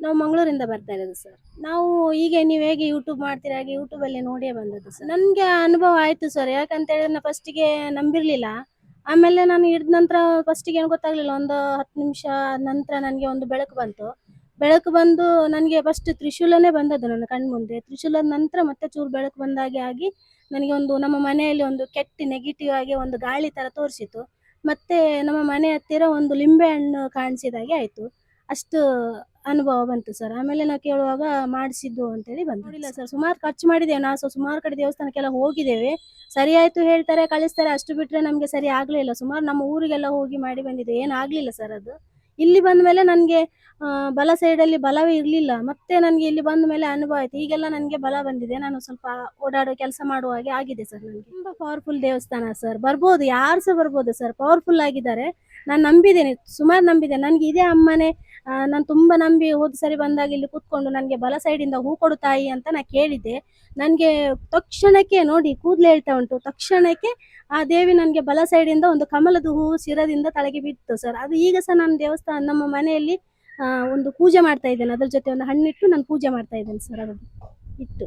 ನಾವು ಮಂಗಳೂರಿಂದ ಬರ್ತಾ ಇರೋದು ಸರ್ ನಾವು ಈಗ ನೀವು ಹೇಗೆ ಯೂಟ್ಯೂಬ್ ಮಾಡ್ತೀರಾ, ಹಾಗೆ ಯೂಟ್ಯೂಬಲ್ಲಿ ನೋಡಿಯೇ ಬಂದದ್ದು ಸರ್ ನನಗೆ ಅನುಭವ ಆಯ್ತು ಸರ್ ಯಾಕಂತ ಹೇಳಿದ್ರೆ ನಾನು ಫಸ್ಟಿಗೆ ನಂಬಿರಲಿಲ್ಲ. ಆಮೇಲೆ ನಾನು ಹಿಡಿದ ನಂತರ ಫಸ್ಟಿಗೆ ಏನು ಗೊತ್ತಾಗ್ಲಿಲ್ಲ. ಒಂದು ಹತ್ತು ನಿಮಿಷ ನಂತರ ನನಗೆ ಒಂದು ಬೆಳಕು ಬಂತು. ಬೆಳಕು ಬಂದು ನನಗೆ ಫಸ್ಟ್ ತ್ರಿಶೂಲನೇ ಬಂದದ್ದು ನನ್ನ ಕಣ್ಣು ಮುಂದೆ. ತ್ರಿಶೂಲದ ನಂತರ ಮತ್ತೆ ಚೂರು ಬೆಳಕು ಬಂದಾಗೆ ಆಗಿ ನನಗೆ ಒಂದು ನಮ್ಮ ಮನೆಯಲ್ಲಿ ಒಂದು ಕೆಟ್ಟ ನೆಗೆಟಿವ್ ಆಗಿ ಒಂದು ಗಾಳಿ ತರ ತೋರಿಸಿತು ಮತ್ತೆ ನಮ್ಮ ಮನೆ ಹತ್ತಿರ ಒಂದು ಲಿಂಬೆ ಹಣ್ಣು ಕಾಣಿಸಿದಾಗೆ ಆಯ್ತು. ಅಷ್ಟು ಅನುಭವ ಬಂತು ಸರ್. ಆಮೇಲೆ ನಾವು ಕೇಳುವಾಗ ಮಾಡಿಸಿದ್ದು ಅಂತೇಳಿ ಬಂತು. ನೋಡಿಲ್ಲ ಸರ್, ಸುಮಾರು ಖರ್ಚು ಮಾಡಿದ್ದೇವೆ ನಾವು. ಸುಮಾರು ಕಡೆ ದೇವಸ್ಥಾನಕ್ಕೆಲ್ಲ ಹೋಗಿದ್ದೇವೆ. ಸರಿ ಆಯ್ತು ಹೇಳ್ತಾರೆ, ಕಳಿಸ್ತಾರೆ. ಅಷ್ಟು ಬಿಟ್ರೆ ನಮಗೆ ಸರಿ ಆಗ್ಲಿಲ್ಲ ಸುಮಾರು ನಮ್ಮ ಊರಿಗೆಲ್ಲ ಹೋಗಿ ಮಾಡಿ ಬಂದಿದೆ. ಏನು ಆಗ್ಲಿಲ್ಲ ಸರ್ ಅದು. ಇಲ್ಲಿ ಬಂದ ಮೇಲೆ ನನಗೆ ಬಲ ಸೈಡಲ್ಲಿ ಬಲವೇ ಇರಲಿಲ್ಲ. ಮತ್ತೆ ನನಗೆ ಇಲ್ಲಿ ಬಂದ ಮೇಲೆ ಅನುಭವ ಆಯ್ತು. ಈಗೆಲ್ಲ ನನಗೆ ಬಲ ಬಂದಿದೆ. ನಾನು ಸ್ವಲ್ಪ ಓಡಾಡೋ ಕೆಲಸ ಮಾಡುವ ಹಾಗೆ ಆಗಿದೆ ಸರ್ ನನಗೆ. ತುಂಬಾ ಪವರ್ಫುಲ್ ದೇವಸ್ಥಾನ ಸರ್. ಬರ್ಬೋದು, ಯಾರು ಸಹ ಬರ್ಬೋದು ಸರ್. ಪವರ್ಫುಲ್ ಆಗಿದ್ದಾರೆ. ನಾನು ನಂಬಿದ್ದೇನೆ, ಸುಮಾರು ನಂಬಿದ್ದೇನೆ. ನನಗೆ ಇದೇ ಅಮ್ಮನೆ ನಾನು ತುಂಬ ನಂಬಿ ಹೋದ ಸರಿ ಬಂದಾಗ ಇಲ್ಲಿ ಕೂತ್ಕೊಂಡು ನನಗೆ ಬಲ ಸೈಡಿಂದ ಹೂ ಕೊಡು ತಾಯಿ ಅಂತ ನಾನು ಕೇಳಿದ್ದೆ. ನನಗೆ ತಕ್ಷಣಕ್ಕೆ ನೋಡಿ ಕೂದಲು ಹೇಳ್ತಾ ಉಂಟು. ತಕ್ಷಣಕ್ಕೆ ಆ ದೇವಿ ನನಗೆ ಬಲ ಸೈಡಿಂದ ಒಂದು ಕಮಲದ ಹೂವು ಶಿರದಿಂದ ತಲೆಗೆ ಬಿತ್ತು ಸರ್ ಅದು ಈಗ ಸಹ ನಾನು ದೇವಸ್ಥಾನ, ನಮ್ಮ ಮನೆಯಲ್ಲಿ ಒಂದು ಪೂಜೆ ಮಾಡ್ತಾ ಇದ್ದೇನೆ. ಅದ್ರ ಜೊತೆ ಒಂದು ಹಣ್ಣಿಟ್ಟು ನಾನು ಪೂಜೆ ಮಾಡ್ತಾ ಇದ್ದೇನೆ ಸರ್ ಅದು ಇಟ್ಟು.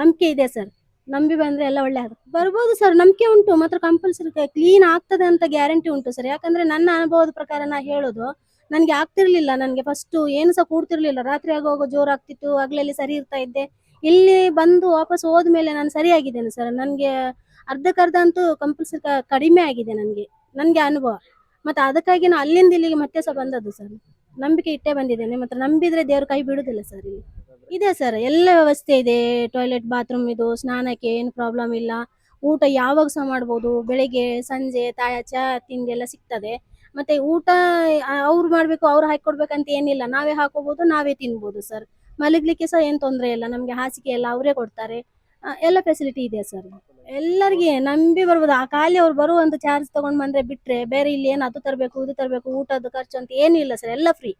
ನಂಬಿಕೆ ಇದೆ ಸರ್ ನಂಬಿ ಬಂದ್ರೆ ಎಲ್ಲ ಒಳ್ಳೆ ಆಗುತ್ತೆ. ಬರ್ಬೋದು ಸರ್, ನಂಬಿಕೆ ಉಂಟು, ಮಾತ್ರ ಕಂಪಲ್ಸರಿ ಕ್ಲೀನ್ ಆಗ್ತದೆ ಅಂತ ಗ್ಯಾರಂಟಿ ಉಂಟು ಸರ್. ಯಾಕಂದ್ರೆ ನನ್ನ ಅನುಭವದ ಪ್ರಕಾರ ನಾ ಹೇಳೋದು, ನನಗೆ ಆಗ್ತಿರ್ಲಿಲ್ಲ, ನನಗೆ ಫಸ್ಟ್ ಏನು ಸಹ ಕೂಡ್ತಿರ್ಲಿಲ್ಲ. ರಾತ್ರಿ ಆಗುವಾಗ ಜೋರು ಆಗ್ತಿತ್ತು ಹಗಲಲ್ಲಿ ಸರಿ ಇರ್ತಾ ಇದ್ದೆ. ಇಲ್ಲಿ ಬಂದು ವಾಪಸ್ ಹೋದ್ಮೇಲೆ ನಾನು ಸರಿಯಾಗಿದ್ದೇನೆ ಸರ್. ನನಗೆ ಅರ್ಧಕ್ಕರ್ಧ ಅಂತೂ ಕಂಪಲ್ಸರಿ ಕಡಿಮೆ ಆಗಿದೆ ನನಗೆ ನನಗೆ ಅನುಭವ. ಮತ್ತೆ ಅದಕ್ಕಾಗಿ ನಾನು ಅಲ್ಲಿಂದ ಇಲ್ಲಿಗೆ ಮತ್ತೆ ಸಹ ಬಂದದ್ದು ಸರ್. ನಂಬಿಕೆ ಇಟ್ಟೇ ಬಂದಿದ್ದೇನೆ. ಮತ್ತೆ ನಂಬಿದ್ರೆ ದೇವ್ರ ಕೈ ಬಿಡುದಿಲ್ಲ ಸರ್ ಇಲ್ಲಿ. ಇದೆ ಸರ್, ಎಲ್ಲ ವ್ಯವಸ್ಥೆ ಇದೆ. ಟಾಯ್ಲೆಟ್ ಬಾತ್ರೂಮ್ ಇದು, ಸ್ನಾನಕ್ಕೆ ಏನು ಪ್ರಾಬ್ಲಮ್ ಇಲ್ಲ. ಊಟ ಯಾವಾಗ ಸಹ ಮಾಡ್ಬೋದು? ಬೆಳಿಗ್ಗೆ, ಸಂಜೆ, ತಾಯ ಚಾ ತಿಂಡಿ ಎಲ್ಲ ಸಿಗ್ತದೆ. ಮತ್ತೆ ಊಟ ಅವ್ರು ಮಾಡ್ಬೇಕು, ಅವ್ರು ಹಾಕೊಡ್ಬೇಕಂತ ಏನಿಲ್ಲ. ನಾವೇ ಹಾಕೋಬಹುದು ನಾವೇ ತಿನ್ಬೋದು ಸರ್. ಮಲಗಲಿಕ್ಕೆ ಸಹ ಏನ್ ತೊಂದರೆ ಇಲ್ಲ. ನಮ್ಗೆ ಹಾಸಿಗೆ ಎಲ್ಲ ಅವರೇ ಕೊಡ್ತಾರೆ. ಎಲ್ಲ ಫೆಸಿಲಿಟಿ ಇದೆ ಸರ್. ಎಲ್ಲರಿಗೆ ನಂಬಿ ಬರ್ಬೋದು. ಆ ಖಾಲಿ ಅವ್ರು ಬರುವಂತ ಚಾರ್ಜ್ ತಗೊಂಡ್ ಬಂದ್ರೆ ಬಿಟ್ರೆ ಬೇರೆ ಇಲ್ಲಿ ಏನು ಅದು ತರಬೇಕು, ಇದು ತರಬೇಕು ಊಟದ ಖರ್ಚು ಅಂತ ಏನಿಲ್ಲ ಸರ್. ಎಲ್ಲ ಫ್ರೀ